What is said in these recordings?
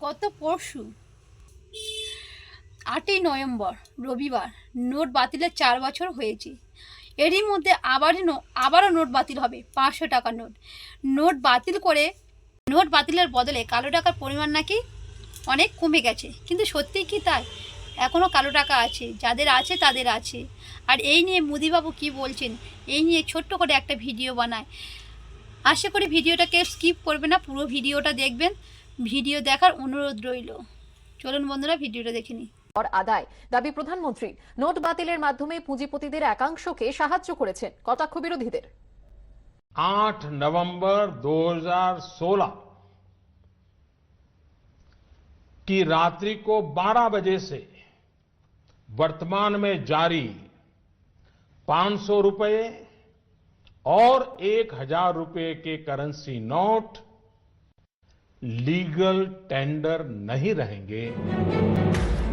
গত পরশু, আটই নভেম্বর, রবিবার, নোট বাতিলের চার বছর হয়েছে। এরই মধ্যে আবারও নো- আবারও নোট বাতিল হবে, পাঁচশো টাকার নোট। নোট বাতিল করে, নোট বাতিলের বদলে কালো টাকার পরিমাণ নাকি অনেক কমে গেছে। কিন্তু সত্যিই কি তাই? এখনও কালো টাকা আছে, যাদের আছে তাদের আছে। আর এই নিয়ে মোদিবাবু কি বলছেন? এই নিয়ে ছোট্ট করে একটা ভিডিও বানায়। আশা করি ভিডিওটাকে স্কিপ করবে না, পুরো ভিডিওটা দেখবেন। ভিডিও দেখার অনুরোধ রইল চলুন বন্ধুরা ভিডিওটা দেখে নিই কর আদায় দাবি প্রধানমন্ত্রী নোট বাতিলের মাধ্যমে পুঁজিপতিদের একাংশকে সাহায্য করেছেন কটাক্ষ বিরোধীদের 8 नवंबर 2016 की रात्रि को 12 बजे से वर्तमान में जारी 500 रुपए और 1000 रुपए के करेंसी नोट लीगल टेंडर नहीं रहेंगे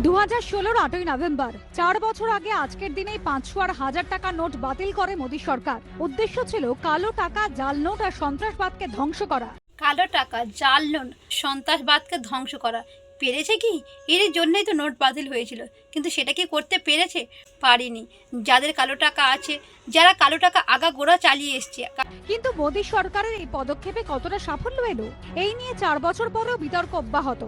দু হাজার ষোলোর আটই নভেম্বর চার বছর আগে আজকের দিনেই পাঁচশো আর হাজার টাকা নোট বাতিল করে মোদী সরকার উদ্দেশ্য ছিল কালো টাকা জাল নোট আর সন্ত্রাসবাদকে ধ্বংস করা কালো টাকা জাল নোট সন্ত্রাসবাদকে ধ্বংস করা পেরেছে কি? এর জন্যই তো নোট বাতিল হয়েছিল। কিন্তু সেটা কি করতে পেরেছে? পারিনি। যাদের কালো টাকা আছে, যারা কালো টাকা আগা গোড়া চালিয়ে এসছে। কিন্তু মোদী সরকারের এই পদক্ষেপে কতটা সাফল্য এলো? এই নিয়ে চার বছর পরেও বিতর্ক অব্যাহত।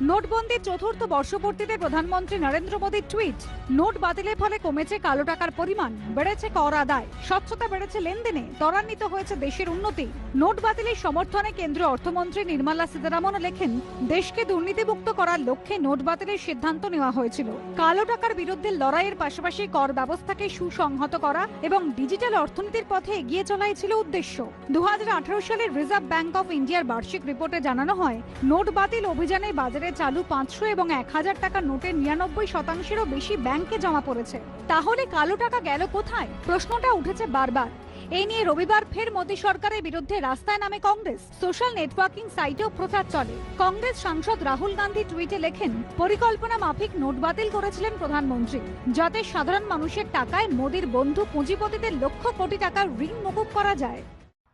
নোটবন্দির চতুর্থ বর্ষপূর্তিতে প্রধানমন্ত্রী নরেন্দ্র মোদীর টুইট, নোট বাতিলের ফলে কমেছে কালো টাকার পরিমাণ, বেড়েছে কর আদায়, স্বচ্ছতা বেড়েছে লেনদেনে, ত্বরান্বিত হয়েছে দেশের উন্নতি। নোট বাতিলের সমর্থনে কেন্দ্রীয় অর্থমন্ত্রী নির্মলা সীতারামন লেখেন, দেশকে দুর্নীতিমুক্ত করার লক্ষ্যে নোট বাতিলের সিদ্ধান্ত নেওয়া হয়েছিল। কালো টাকার বিরুদ্ধে লড়াইয়ের পাশাপাশি কর ব্যবস্থাকে সুসংহত করা এবং ডিজিটাল অর্থনীতির পথে এগিয়ে চলাই ছিল উদ্দেশ্য। দু হাজার আঠারো সালের রিজার্ভ ব্যাংক অফ ইন্ডিয়ার বার্ষিক রিপোর্টে জানানো হয়, নোট বাতিল অভিযানে বাজারে বাজারে চালু পাঁচশো এবং এক হাজার টাকা নোটের নিরানব্বই শতাংশেরও বেশি ব্যাংকে জমা পড়েছে। তাহলে কালো টাকা গেল কোথায়? প্রশ্নটা উঠেছে বারবার। এই নিয়ে রবিবার ফের মোদী সরকারের বিরুদ্ধে রাস্তায় নামে কংগ্রেস। সোশ্যাল নেটওয়ার্কিং সাইটেও প্রচার চলে। কংগ্রেস সাংসদ রাহুল গান্ধী টুইটে লেখেন, পরিকল্পনা মাফিক নোট বাতিল করেছিলেন প্রধানমন্ত্রী। যাতে সাধারণ মানুষের টাকায় মোদীর বন্ধু পুঁজিপতিদের লক্ষ কোটি টাকা ঋণ মুকুব করা যায়।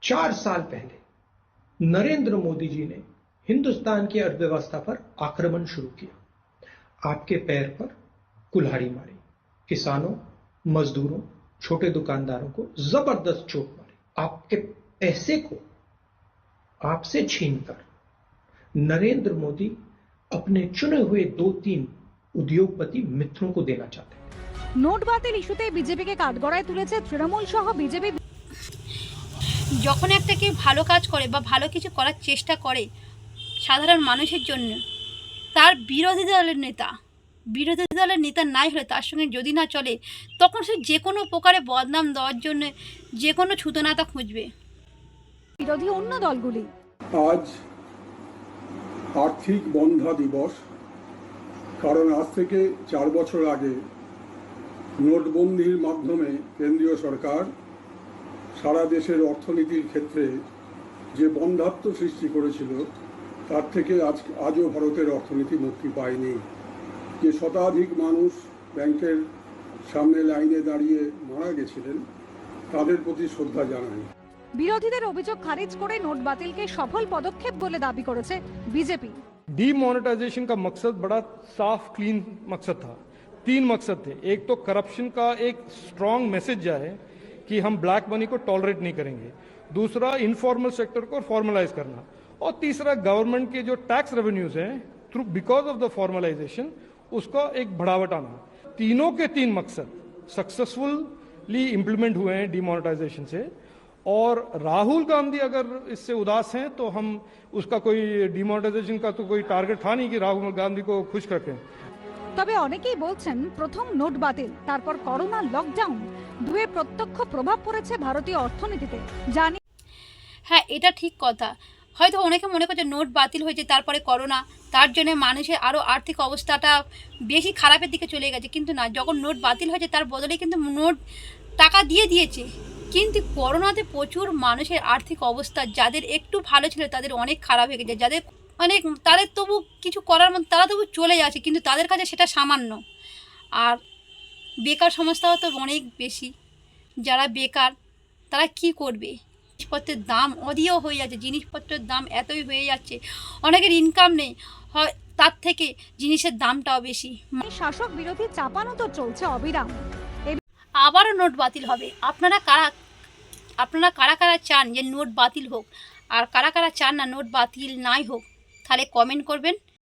চার সাল পেলে নরেন্দ্র মোদী জি हिंदुस्तान की अर्थव्यवस्था पर आक्रमण शुरू किया आपके पैर पर कुल्हाड़ी मारी किसानों मजदूरों छोटे दुकानदारों को जबरदस्त चोट मारी आपके पैसे को आपसे छीनकर नरेंद्र मोदी अपने चुने हुए दो तीन उद्योगपति मित्रों को देना चाहते हैं নোট বাতিল ইস্যুতে বিজেপিকে কাঠগড়ায় তুলেছে তৃণমূল সহ বিজেপি যখন একটা কেউ ভালো কাজ করে বা ভালো কিছু করার চেষ্টা করে সাধারণ মানুষের জন্য। তার বিরোধী দলের নেতা বিরোধী দলের নেতা নাই হলে তার সঙ্গে যদি না চলে তখন সে যে কোনো প্রকারে বদনাম দেওয়ার জন্য যে কোনো ছুতনাতা খুঁজবে। বিরোধী অন্য দলগুলি। আজ আর্থিক বন্ধা দিবস। কারণ আজ থেকে চার বছর আগে নোটবন্দির মাধ্যমে কেন্দ্রীয় সরকার সারা দেশের অর্থনীতির ক্ষেত্রে যে বন্ধাত্ম সৃষ্টি করেছিল তার থেকে আজ আজও ভারতের অর্থনীতি মুক্তি পায়নি যে শতাধিক মানুষ ব্যাংকের সামনে লাইনে দাঁড়িয়ে মারা গেছিলেন তাদের প্রতি শ্রদ্ধা জানাই বিরোধীদের অভিযোগ খারিজ করে নোট বাতিলকে সফল পদক্ষেপ বলে দাবি করেছে বিজেপি डीमोनेटाइजेशन का मकसद बड़ा साफ क्लीन मकसद था तीन मकसद थे एक तो करप्शन का एक स्ट्रांग मैसेज जाए कि हम ब्लैक मनी को टॉलरेट नहीं करेंगे दूसरा इनफॉर्मल सेक्टर को फॉर्मलाइज करना और तीसरा गवर्नमेंट के जो टैक्स रेवेन्यूज हैं through because of the formalisation उसका एक बढ़ावट आना तीनों के तीन मकसद सक्सेसफुली इम्प्लीमेंट हुए हैं डिमोनेटाइजेशन से और राहुल गांधी अगर इससे उदास हैं तो हम उसका कोई डिमोनेटाइजेशन का तो कोई टारगेट था नहीं कि राहुल गांधी को खुश रखें তবে অনেকেই বলছেন প্রথম নোট বাতিল তারপর করোনা লকডাউন দুয়ে প্রত্যক্ষ প্রভাব পড়েছে ভারতীয় অর্থনীতিতে জানি হ্যাঁ এটা ঠিক কথা হয়তো অনেকে মনে করছে নোট বাতিল হয়েছে, তারপরে করোনা। তার জন্য মানুষের আরও আর্থিক অবস্থাটা বেশি খারাপের দিকে চলে গেছে। কিন্তু না, যখন নোট বাতিল হয়েছে, তার বদলে কিন্তু নোট টাকা দিয়ে দিয়েছে। কিন্তু করোনাতে প্রচুর মানুষের আর্থিক অবস্থা, যাদের একটু ভালো ছিল, তাদের অনেক খারাপ হয়ে গেছে। যাদের অনেক, তাদের তবু কিছু করার মতো, তারা তবু চলে যাচ্ছে, কিন্তু তাদের কাছে সেটা সামান্য। আর বেকার সমস্যাও তো অনেক বেশি। যারা বেকার, তারা কি করবে? জিনিসপত্রের দাম অদিও হয়ে যাচ্ছে জিনিসপত্রের দাম এতই হয়ে যাচ্ছে অনেকের ইনকাম নেই হয় তার থেকে জিনিসের দামটাও বেশি। শাসক বিরোধী চাপানো তো চলছে অবিরাম। আবারও নোট বাতিল হবে। আপনারা কারা আপনারা কারা কারা চান যে নোট বাতিল হোক? আর কারা কারা চান না নোট বাতিল নাই হোক তাহলে কমেন্ট করবেন।